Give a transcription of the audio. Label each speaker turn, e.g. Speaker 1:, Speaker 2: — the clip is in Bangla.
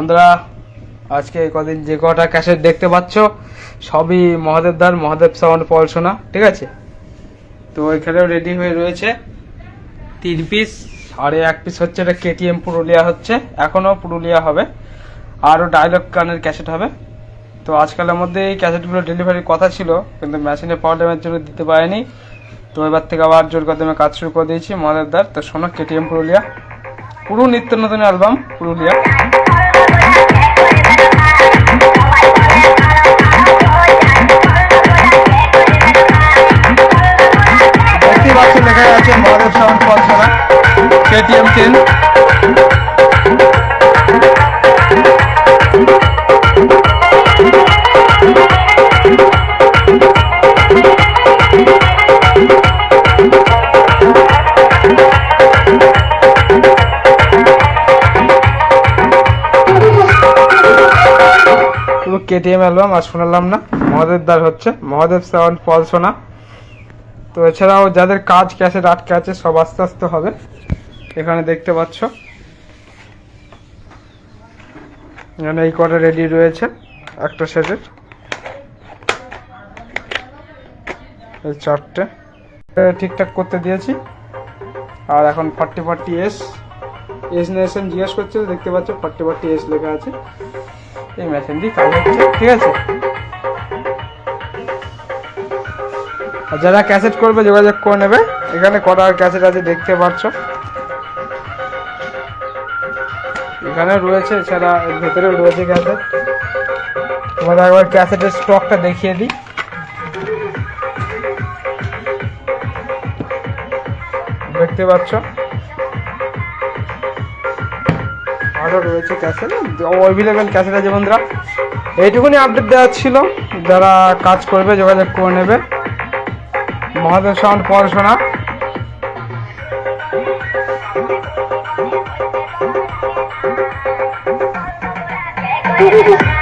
Speaker 1: বন্ধুরা, আজকে কদিন যে কটা ক্যাসেট দেখতে পাচ্ছ, সবই মহাদেব দার মহাদেব সাউন্ড পড়াশোনা ঠিক আছে? তো এখানেও রেডি হয়ে রয়েছে। তিন পিস আর এক পিস হচ্ছে, এটা কেটিএম পুরুলিয়া হচ্ছে, এখনও পুরুলিয়া হবে। আরও ডায়লগ গানের ক্যাসেট হবে। তো আজকালের মধ্যে এই ক্যাসেটগুলো ডেলিভারির কথা ছিল, কিন্তু মেশিনের প্রবলেমের জন্য দিতে পারেনি। তো এবার থেকে আবার জোর কদমে কাজ শুরু করে দিয়েছি মহাদেবদার। তো শোনো কেটিএম পুরুলিয়া। পুরো নিত্য নতুন অ্যালবাম পুরুলিয়া। পাচ্ছেন লেখা আছে Mahadev sound Palsana KTM ten KTM album আর শোনালাম না। মহাদেব দার হচ্ছে। মহাদেব সাউন্ড পলসনা তো এছাড়াও যাদের কাজ ক্যাসেট আটকে আছে, সব আস্তে আস্তে হবে। এখানে দেখতে পাচ্ছ। এখানে এই কটা রেডি রয়েছে, একটা সেটের। এই চারটে। ঠিকঠাক করতে দিয়েছি। আর এখন forty forty S S nation জিজ্ঞেস করছে, দেখতে পাচ্ছ ফর্টি ফর্টি এস লেখা আছে। এই মেশিন দিয়ে কাজ হচ্ছে, ঠিক আছে? আর যারা ক্যাসেট করবে, যোগাযোগ করে নেবে। এখানে কটা ক্যাসেট আছে দেখতে পাচ্ছ। এখানে রয়েছে, এছাড়া ভেতরেও রয়েছে ক্যাসেট। তোমাদের একবার ক্যাসেটের স্টকটা দেখিয়ে দিই। দেখতে পাচ্ছ? আরও রয়েছে ক্যাসেট। অ্যাভেলেবেল ক্যাসেট আছে বন্ধুরা। এইটুকুনি আপডেট দেওয়ার ছিল। যারা কাজ করবে, যোগাযোগ করে নেবে। মহাদেব সাউন্ড পড়াশোনা
Speaker 2: Thank you.